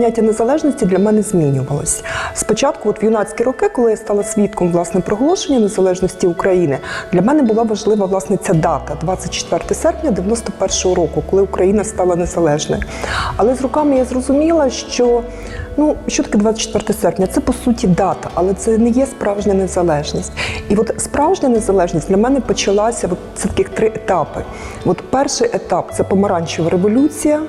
поняття незалежності для мене змінювалось. Спочатку, от в юнацькі роки, коли я стала свідком власне проголошення незалежності України, для мене була важлива власне ця дата 24 серпня 91-го року, коли Україна стала незалежною. Але з роками я зрозуміла, що ну що таке 24 серпня? Це по суті дата, але це не є справжня незалежність. І от справжня незалежність для мене почалася. От це таких три етапи. От перший етап це помаранчева революція.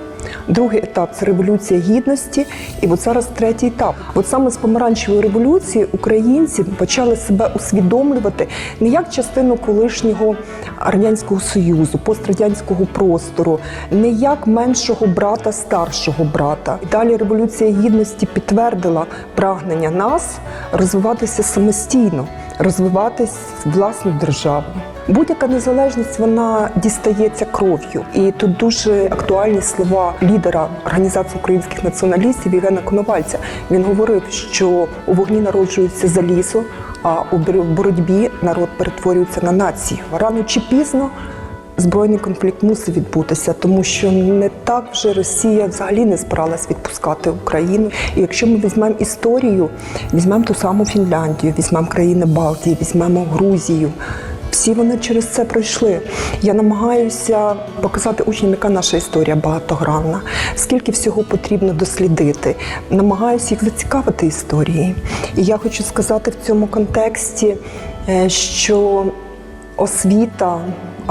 Другий етап це революція гідності, і от зараз третій етап. От саме з помаранчевої революції українці почали себе усвідомлювати не як частину колишнього радянського союзу, пострадянського простору, не як меншого брата старшого брата. Далі революція гідності підтвердила прагнення нас розвиватися самостійно, розвиватись власну державу. Будь-яка незалежність вона дістається кров'ю, і тут дуже актуальні слова лідера організації українських націоналістів Євгена Коновальця. Він говорив, що у вогні народжується залізо, а у боротьбі народ перетворюється на націю. Рано чи пізно збройний конфлікт мусить відбутися, тому що не так вже Росія взагалі не збиралась відпускати Україну. І якщо ми візьмемо історію, візьмемо ту саму Фінляндію, візьмемо країни Балтії, візьмемо Грузію. Всі вони через це пройшли. Я намагаюся показати учням, яка наша історія багатогранна, скільки всього потрібно дослідити. Намагаюся їх зацікавити історією. І я хочу сказати в цьому контексті, е, що освіта,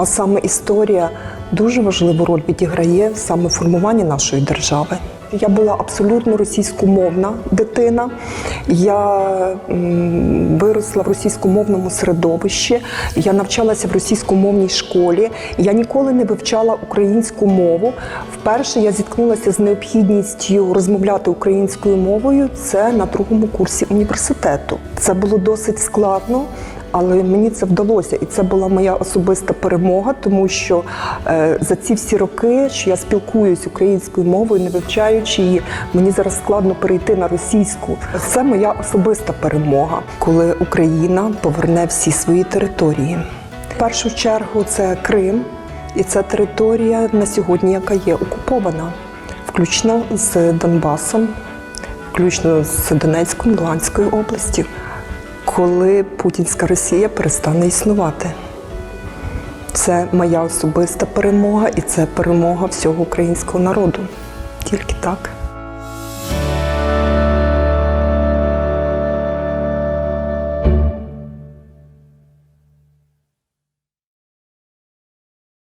а саме історія, дуже важливу роль відіграє саме в формуванні нашої держави. Я була абсолютно російськомовна дитина. Я виросла в російськомовному середовищі. Я навчалася в російськомовній школі. Я ніколи не вивчала українську мову. Вперше я зіткнулася з необхідністю розмовляти українською мовою. Це на другому курсі університету. Це було досить складно. Але мені це вдалося, і це була моя особиста перемога, тому що е, за ці всі роки, що я спілкуюсь українською мовою, не вивчаючи її, мені зараз складно перейти на російську. Це моя особиста перемога, коли Україна поверне всі свої території. В першу чергу це Крим, і це територія на сьогодні, яка є окупована, включно з Донбасом, включно з Донецькою, Луганською областю коли путінська Росія перестане існувати. Це моя особиста перемога і це перемога всього українського народу. Тільки так.